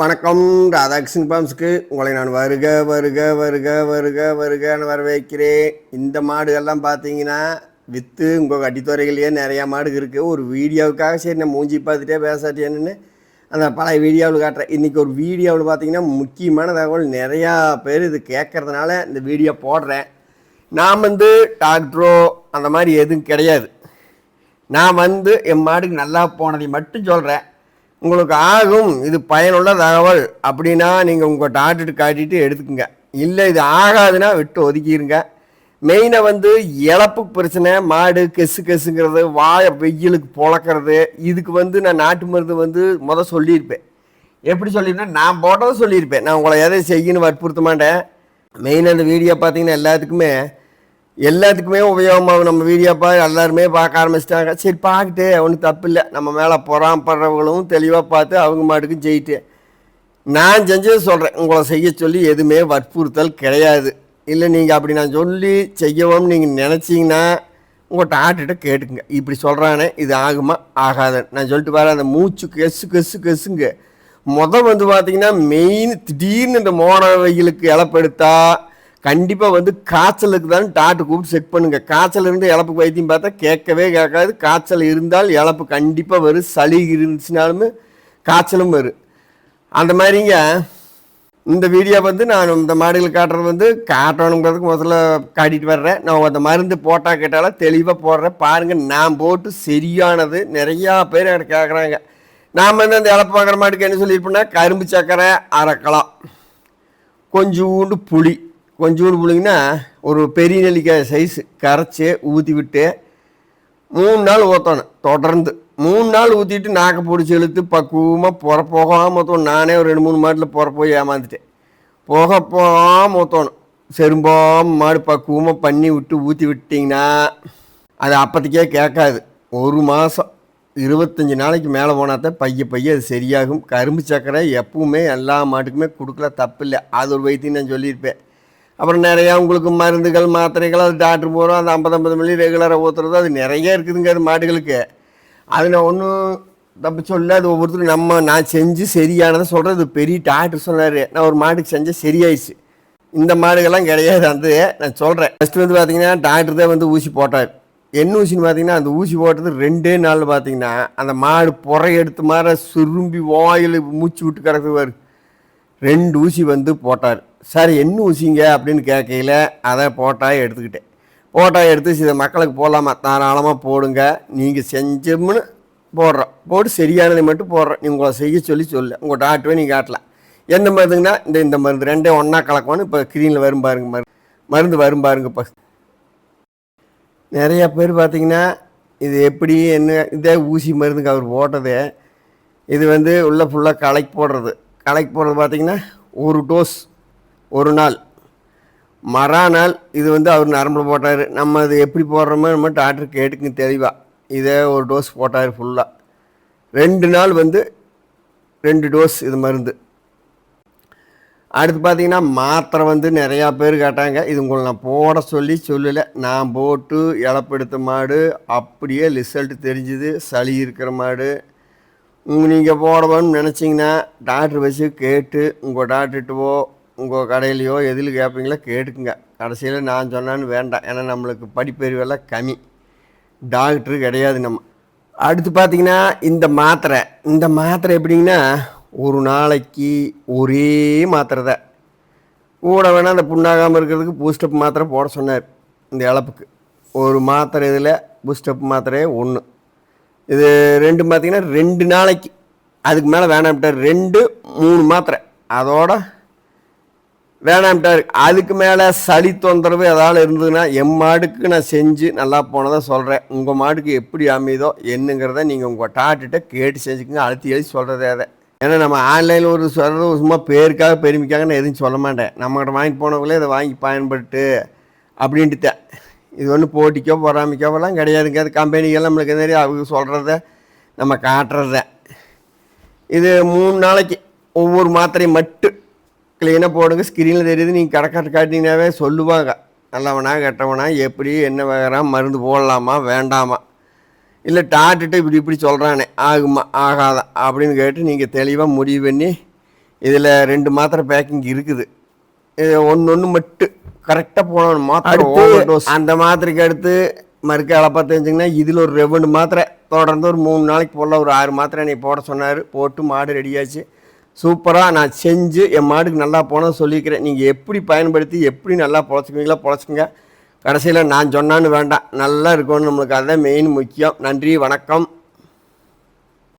வணக்கம். ராதாகிருஷ்ணன் பாம்ஸுக்கு உங்களை நான் வருக வருக வருக வருக வருகன்னு வரவேற்கிறேன். இந்த மாடுகள்லாம் பார்த்தீங்கன்னா விற்று உங்கள் கட்டித்துறைகளையே நிறையா மாடு இருக்குது ஒரு வீடியோவுக்காக சரி நான் மூஞ்சி பார்த்துட்டே பேசாட்டேன்னு அந்த பழைய வீடியோவில் காட்டுறேன். இன்றைக்கி ஒரு வீடியோவில் பார்த்தீங்கன்னா முக்கியமான தகவல் நிறையா பேர் இது கேட்குறதுனால இந்த வீடியோ போடுறேன். நான் வந்து டாக்டரோ அந்த மாதிரி எதுவும் கிடையாது. நான் வந்து என் மாடுக்கு நல்லா போனதை மட்டும் சொல்கிறேன் உங்களுக்கு ஆகும். இது பயனுள்ள தகவல். அப்படின்னா நீங்கள் உங்கள் டாக்டர்கிட்ட காட்டிட்டு எடுத்துக்கோங்க. இல்லை இது ஆகாதுன்னா விட்டு ஒதுக்கிடுங்க மெயினாக வந்து இழப்பு பிரச்சனை மாடு கெசு கெசுங்கிறது வாழை வெயிலுக்கு பொழக்கிறது. இதுக்கு வந்து நான் நாட்டு மருந்து வந்து முத சொல்லியிருப்பேன். எப்படி சொல்லியிருப்பேன் நான் போட்டதை சொல்லியிருப்பேன். நான் உங்களை எதை செய்யணும் வற்புறுத்த மாட்டேன். மெயின் அந்த வீடியோ பார்த்தீங்கன்னா எல்லாத்துக்குமே எல்லாத்துக்குமே உபயோகமாகும் நம்ம வீடியோ பா எல்லாருமே பார்க்க ஆரம்பிச்சிட்டாங்க. சரி பார்க்கிட்டு ஒன்றும் தப்பு இல்லை நம்ம மேலே பொறாமப்படுறவங்களும் தெளிவாக பார்த்து அவங்க மாட்டுக்கும் ஜெயிட்டு. நான் செஞ்சது சொல்கிறேன் உங்களை செய்ய சொல்லி எதுவுமே வற்புறுத்தல் கிடையாது. இல்லை நீங்கள் அப்படி நான் சொல்லி செய்யவும் நீங்கள் நினச்சிங்கன்னா உங்கள் டாக்டர்கிட்ட கேட்டுக்குங்க. இப்படி சொல்கிறானே இது ஆகுமா? ஆகாது. நான் சொல்லிட்டு வரேன் அந்த மூச்சு கெசு கெசு கெசுங்க. மொதல் வந்து பார்த்தீங்கன்னா மெயின் திடீர்னு இந்த மோன வெயிலுக்கு இழப்பெடுத்தா கண்டிப்பாக வந்து காய்ச்சலுக்கு தான் டாக்டர் கூப்பிட்டு செக் பண்ணுங்க. காய்ச்சல் இருந்து இழப்பு வைத்தியம் பார்த்தா கேட்கவே கேட்காது. காய்ச்சல் இருந்தால் இழப்பு கண்டிப்பாக வரும். சளி இருந்துச்சுனாலுமே காய்ச்சலும் வரும். அந்த மாதிரிங்க. இந்த வீடியோ வந்து நான் இந்த மாடுகள் காட்டுறது வந்து காட்டணுங்கிறதுக்கு முதல்ல காட்டிட்டு வர்றேன். நான் அந்த மருந்து போட்டால் கேட்டாலும் தெளிவாக போடுறேன். பாருங்கள் நான் போட்டு சரியானது நிறையா பேர் எனக்கு கேட்குறாங்க நாம் வந்து அந்த இழப்பு வாங்குற மாட்டுக்கு என்ன சொல்லியிருப்போம்னா கரும்பு சக்கரை அரைக்கலாம். கொஞ்சோண்டு புளி. கொஞ்சோண்டு பிள்ளைங்கன்னா ஒரு பெரிய நெல்லிக்காய் சைஸ் கரைச்சி ஊற்றி விட்டு மூணு நாள் ஊற்றணும் தொடர்ந்து மூணு நாள் ஊற்றிட்டு நாக்கை பிடிச்சி இழுத்து பக்குவமாக புற போகாமல் ஊற்றணும் நானே ஒரு ரெண்டு மூணு மாட்டில் புற போய் ஏமாந்துட்டேன். போக போகாமல் ஊற்றணும் செரும்பாமல் மாடு பக்குவமாக பண்ணி விட்டு ஊற்றி விட்டிங்கன்னா அது அப்போதைக்கே கேட்காது. ஒரு மாதம் இருபத்தஞ்சி நாளைக்கு மேலே போனால் தான் பைய பைய அது சரியாகும். கரும்பு சக்கரை எப்பவுமே எல்லா மாட்டுக்குமே கொடுக்கல தப்பில்லை. அது ஒரு வைத்தியம் நான் சொல்லியிருப்பேன். அப்புறம் நிறையா உங்களுக்கு மருந்துகள் மாத்திரைகள் அது டாக்டர் போகிறோம் அந்த ஐம்பது ஐம்பது மில்லி ரெகுலராக ஊற்றுறது அது நிறைய இருக்குதுங்க அது மாடுகளுக்கு. அதில் ஒன்றும் தப்பு சொல்ல அது ஒவ்வொருத்தரும் நம்ம நான் செஞ்சு சரியானதை சொல்கிறது பெரிய டாக்டர் சொன்னார் நான் ஒரு மாட்டுக்கு செஞ்சால் சரியாயிடுச்சு. இந்த மாடுகள்லாம் கிடையாது அந்த நான் சொல்கிறேன் ஃபஸ்ட்டு வந்து பார்த்தீங்கன்னா டாக்டர் தான் வந்து ஊசி போட்டார். என்ன ஊசின்னு பார்த்தீங்கன்னா அந்த ஊசி போட்டது ரெண்டே நாள் பார்த்தீங்கன்னா அந்த மாடு புறை எடுத்து மாதிரி சுரும்பி வாயில் மூச்சு விட்டு கிடக்குவார் ரெண்டு ஊசி வந்து போட்டார். சார் என்ன ஊசிங்க? அப்படின்னு கேட்கையில அதை போட்டால் எடுத்துக்கிட்டேன். போட்டால் எடுத்து இதை மக்களுக்கு போடலாமா? தாராளமாக போடுங்க. நீங்கள் செஞ்சோம்னு போடுறோம். போட்டு சரியானதை மட்டும் போடுறோம். நீ உங்களை செய்ய சொல்லி சொல்லு உங்கள் டாக்டரே நீங்கள் காட்டலாம் எந்த மருந்துங்கன்னா இந்த இந்த மருந்து. ரெண்டே ஒன்றா கலக்கணும்னு இப்போ ஸ்க்ரீனில் வரும் பாருங்க மருந்து. மருந்து வரும் பாருங்க இப்போ. நிறையா பேர் பார்த்தீங்கன்னா இது எப்படி என்ன இதே ஊசி மருந்துக்கு அவர் போட்டது இது வந்து உள்ளே ஃபுல்லாக கலைக்கு போடுறது. கலைக்கு போடுறது பார்த்தீங்கன்னா ஒரு டோஸ் ஒரு நாள். மறாநாள் இது வந்து அவர் நரம்பில் போட்டார். நம்ம அது எப்படி போடுறோமோ நம்ம டாக்டர் கேட்டுக்கு தெளிவாக இதே ஒரு டோஸ் போட்டார் ஃபுல்லாக ரெண்டு நாள் வந்து ரெண்டு டோஸ் இது மருந்து. அடுத்து பார்த்தீங்கன்னா மாத்திரை வந்து நிறையா பேர் கேட்டாங்க. இது உங்களை நான் போட சொல்லி சொல்லலை. நான் போட்டு இழப்பெடுத்த மாடு. அப்படியே ரிசல்ட் தெரிஞ்சுது. சளி இருக்கிற மாடு. நீங்கள் போடணும்னு நினச்சிங்கன்னா டாக்டர் வச்சு கேட்டு உங்கள் டாக்டர்கிட்டவோ உங்கள் கடையிலையோ எதில் கேட்பீங்களோ கேட்டுக்குங்க. கடைசியில் நான் சொன்னான்னு வேண்டாம். ஏன்னா நம்மளுக்கு படிப்பறிவெல்லாம் கம்மி. டாக்டரு கிடையாது நம்ம. அடுத்து பார்த்திங்கன்னா இந்த மாத்திரை. இந்த மாத்திரை எப்படிங்கன்னா ஒரு நாளைக்கு ஒரே மாத்திரை தான். கூட வேணால் அந்த புண்ணாகாமல் இருக்கிறதுக்கு பூஸ்டப் மாத்திரை போட சொன்னார் இந்த இழப்புக்கு. ஒரு மாத்திரை இதில் பூஸ்டப் மாத்திரையே ஒன்று இது ரெண்டு பார்த்திங்கன்னா ரெண்டு நாளைக்கு. அதுக்கு மேலே வேணாம்ட்டார். ரெண்டு மூணு மாத்திரை. அதோட வேணாம்ட்டார் அதுக்கு மேலே சளி தொந்தரவு ஏதாவது இருந்ததுன்னா என் மாடுக்கு நான் செஞ்சு நல்லா போனதை சொல்கிறேன் உங்கள் மாடுக்கு எப்படி அமையுதோ என்னங்கிறத நீங்கள் உங்கள் டாக்டர்கிட்ட கேட்டு செஞ்சுக்கோங்க. அழுத்தி எழுதி சொல்கிறதே அதை. ஏன்னா நம்ம ஆன்லைனில் ஒரு சொல்கிறது சும்மா பேருக்காக பெருமைக்காக நான் எதுவும் சொல்ல மாட்டேன். நம்மகிட்ட வாங்கிட்டு போனவங்களே இதை வாங்கி பயன்பட்டு அப்படின்ட்டுதேன் இது ஒன்றும் போட்டிக்கோ பொறாமைக்கோவெல்லாம் கிடையாதுங்க. அது கம்பெனிகள் நம்மளுக்கு தெரியும்? அவங்க சொல்கிறத நம்ம காட்டுறத. இது மூணு நாளைக்கு ஒவ்வொரு மாத்திரையும் மட்டும் க்ளீனாக போடுங்க ஸ்க்ரீனில் தெரியுது நீங்கள் கடைக்காட்டு காட்டினீங்கன்னாவே சொல்லுவாங்க. நல்லவனா கெட்டவனா எப்படி என்ன வேகிறான் மருந்து போடலாமா வேண்டாமா? இல்லை டாக்டர்கிட்ட இப்படி இப்படி சொல்கிறானே ஆகுமா ஆகாதா? அப்படின்னு கேட்டு நீங்கள் தெளிவாக முடிவு பண்ணி இதில் ரெண்டு மாத்திரை பேக்கிங் இருக்குது. ஒன்று ஒன்று மட்டும் கரெக்டாக போனோம் மாத்திரை. அந்த மாத்திரைக்கு அடுத்து மறுக்க அளப்பா தெரிஞ்சிங்கன்னா இதில் ஒரு ரெண்டு மாத்திரை தொடர்ந்து ஒரு மூணு நாளைக்கு போல ஒரு ஆறு மாத்திரை என்னை போட சொன்னார். போட்டு மாடு ரெடியாச்சு சூப்பராக நான் செஞ்சு என் மாடுக்கு நல்லா போனால் சொல்லிக்கிறேன். நீங்கள் எப்படி பயன்படுத்தி எப்படி நல்லா பொழைச்சிக்குவீங்களோ பொழைச்சிக்கங்க. கடைசியில் நான் சொன்னான்னு வேண்டாம். நல்லா இருக்கணும் நம்மளுக்கு அதுதான் மெயின் முக்கியம். நன்றி வணக்கம்.